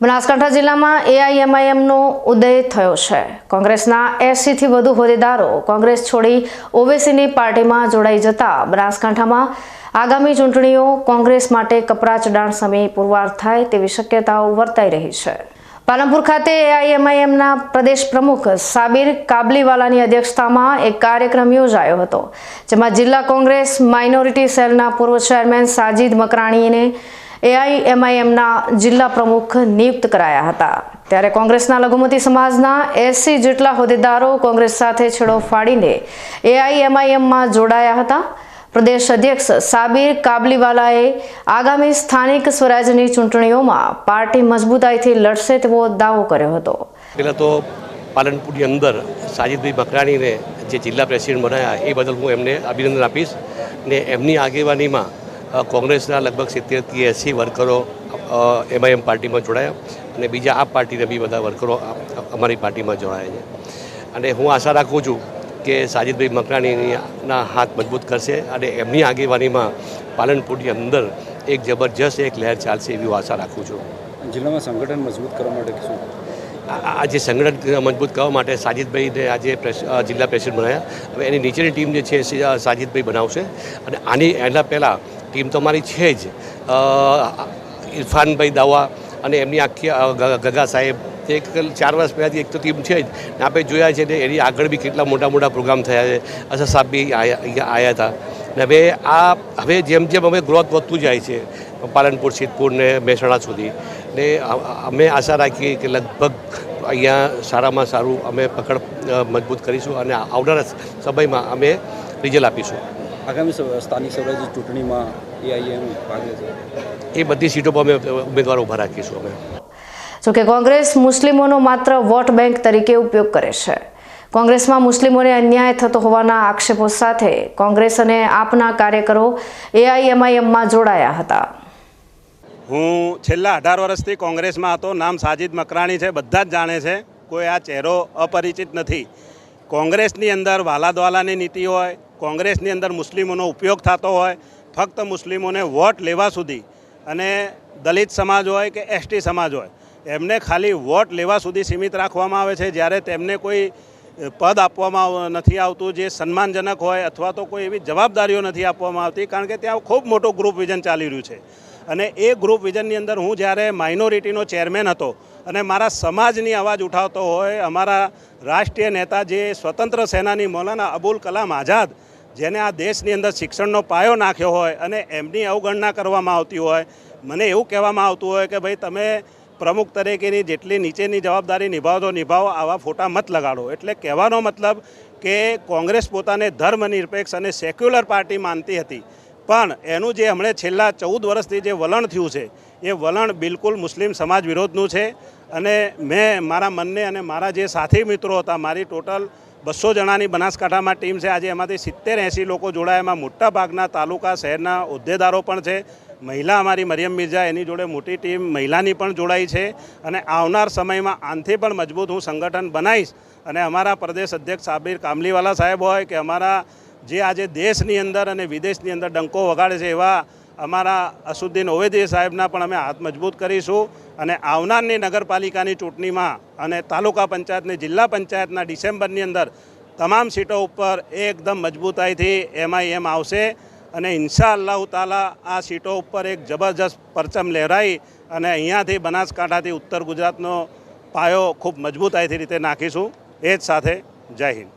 બનાસકાંઠા જિલ્લામાં એઆઈએમઆઈએમનો ઉદય થયો છે. કોંગ્રેસના એસીથી વધુ હોદ્દેદારો કોંગ્રેસ છોડી ઓવેસીની પાર્ટીમાં જોડાઈ જતા બનાસકાંઠામાં આગામી ચૂંટણીઓ કોંગ્રેસ માટે કપરા ચડાણ સમયે પુરવાર થાય તેવી શક્યતાઓ વર્તાઈ રહી છે. પાલનપુર ખાતે એઆઈએમઆઈએમના પ્રદેશ પ્રમુખ સાબિર કાબલીવાલાની અધ્યક્ષતામાં એક કાર્યક્રમ યોજાયો હતો, જેમાં જિલ્લા કોંગ્રેસ માઇનોરિટી સેલના પૂર્વ ચેરમેન સાજીદ મકરાણીને એઆઈએમઆઈએમના જિલ્લા પ્રમુખ નિયુક્ત કરાયા હતા. ત્યારે કોંગ્રેસના લઘુમતી સમાજના એસી જેટલા હોદ્દેદારો કોંગ્રેસ સાથે છેડો ફાડીને એઆઈએમઆઈએમમાં જોડાયા હતા. પ્રદેશ અધ્યક્ષ સાબિર કાબલીવાલાએ આગામી સ્થાનિક સ્વરાજ્યની ચૂંટણીઓમાં પાર્ટી મજબૂતાઈથી લડશે તેવો દાવો કર્યો હતો. પહેલાં તો પાલનપુરની અંદર સાજિદભાઈ મકરાણીને જે જિલ્લા પ્રેસિડેન્ટ બનાવ્યા એ બદલ હું એમને અભિનંદન આપીશ ને એમની આગેવાનીમાં કોંગ્રેસના લગભગ સિત્તેરથી એંસી વર્કરો એમઆઈએમ પાર્ટીમાં જોડાયા અને બીજા આ પાર્ટીના બી બધા વર્કરો અમારી પાર્ટીમાં જોડાયા છે. અને હું આશા રાખું છું કે સાજિદભાઈ મકરાણીના હાથ મજબૂત કરશે અને એમની આગેવાનીમાં પાલનપુરની અંદર એક જબરજસ્ત એક લહેર ચાલશે એવી હું આશા રાખું છું. જિલ્લામાં સંગઠન મજબૂત કરવા માટે શું? આ આ સંગઠન મજબૂત કરવા માટે સાજિદભાઈને આજે જિલ્લા પ્રેસિડેન્ટ બનાવ્યા હવે એની નીચેની ટીમ જે છે સાજિદભાઈ બનાવશે. અને આની એના પહેલાં ટીમ તો અમારી છે જ. ઇરફાનભાઈ દાવા અને એમની આખી ગગા સાહેબ એક ચાર વર્ષ પહેલાંથી એક તો ટીમ છે જ. ને આપણે જોયા છે ને એની આગળ બી કેટલા મોટા મોટા પ્રોગ્રામ થયા છે. અસર સાહેબ બી અહીંયા આવ્યા હતા. ને હવે આ, હવે જેમ જેમ હવે ગ્રોથ વધતું જાય છે, પાલનપુર, સિદ્ધપુર ને મહેસાણા સુધી, ને અમે આશા રાખીએ કે લગભગ અહીંયા સારામાં સારું અમે પકડ મજબૂત કરીશું અને આવનારા સમયમાં અમે રિઝલ્ટ આપીશું. આગામી સ્થાનિક સ્વરાજ્ય ચૂંટણીમાં એ બધી સીટો પર અમે ઉમેદવારો ઊભા રાખીશું અમે. જોકે કોંગ્રેસ મુસ્લિમોનો માત્ર વોટ બેંક તરીકે ઉપયોગ કરે છે. કોંગ્રેસમાં મુસ્લિમોને અન્યાય થતો હોવાના આક્ષેપો સાથે કોંગ્રેસ અને આપના કાર્યકરો એઆઈએમઆઈએમમાં જોડાયા હતા. હું છેલ્લા અઢાર વર્ષથી કોંગ્રેસમાં હતો નામ સાજિદ મકરાણી છે બધા જ જાણે છે કોઈ આ ચહેરો અપરિચિત નથી. કોંગ્રેસની અંદર વાલાદવાલાની નીતિ હોય કોંગ્રેસની અંદર મુસ્લિમોનો ઉપયોગ થતો હોય ફક્ત મુસ્લિમોને વોટ લેવા સુધી અને દલિત સમાજ હોય કે એસટી સમાજ હોય, એમને ખાલી વોટ લેવા સુધી સીમિત રાખવામાં આવે છે. જ્યારે તેમને કોઈ પદ આપવામાં નથી આવતું જે સન્માનજનક હોય અથવા તો કોઈ એવી જવાબદારીઓ નથી આપવામાં આવતી, કારણ કે ત્યાં ખૂબ મોટું ગ્રુપ વિઝન ચાલી રહ્યું છે. અને એ ગ્રુપ વિઝનની અંદર હું જ્યારે માઇનોરિટીનો ચેરમેન હતો અને મારા સમાજની અવાજ ઉઠાવતો હોય, અમારા રાષ્ટ્રીય નેતા જે સ્વતંત્ર સેનાની મૌલાના અબુલ કલામ આઝાદ જેને આ દેશની અંદર શિક્ષણનો પાયો નાખ્યો હોય અને એમની અવગણના કરવામાં આવતી હોય, મને એવું કહેવામાં આવતું હોય કે ભાઈ તમે પ્રમુખ તરીકેની જેટલી નીચેની જવાબદારી નિભાવો નિભાવો, આવા ફોટા મત લગાડો. એટલે કહેવાનો મતલબ કે કોંગ્રેસ પોતાને ધર્મનિરપેક્ષ અને સેક્યુલર પાર્ટી માનતી હતી. પણ એનું જે હમણે છેલ્લા ચૌદ વર્ષથી જે વલણ થયું છે, એ વલણ બિલકુલ મુસ્લિમ સમાજ વિરોધનું છે. અને મેં મારા મનને અને મારા જે સાથી મિત્રો હતા, મારી ટોટલ બસો જણાની બનાસકાંઠામાં ટીમ છે. આજે એમાંથી સિત્તેર એંસી લોકો જોડાયા. એમાં મોટા ભાગના તાલુકા, શહેરના હોદ્દેદારો પણ છે. મહિલા અમારી મરિયમ મિર્ઝા, એની જોડે મોટી ટીમ મહિલાની પણ જોડાઈ છે. અને આવનાર સમયમાં આનથી પણ મજબૂત હું સંગઠન બનાવીશ. અને અમારા પ્રદેશ અધ્યક્ષ સાબિર કામલીવાલા સાહેબ હોય કે અમારા જે આજે દેશની અંદર અને વિદેશની અંદર ડંકો વગાડે છે એવા અમારા અસુદ્દીન ઓવેદી સાહેબના પણ અમે હાથ મજબૂત કરીશું. અને આવનારની નગરપાલિકાની ચૂંટણીમાં અને તાલુકા પંચાયતની જિલ્લા પંચાયતના ડિસેમ્બરની અંદર તમામ સીટો ઉપર એકદમ મજબૂતાઈથી એમ આવશે. અને ઇન્શા અલ્લાહ તાલા આ સીટો ઉપર એક જબરજસ્ત પરચમ લહેરાઈ અને અહીંયાથી બનાસકાંઠાથી ઉત્તર ગુજરાતનો પાયો ખૂબ મજબૂતાઈથી રીતે નાખીશું. એ જ સાથે જય હિન્દ.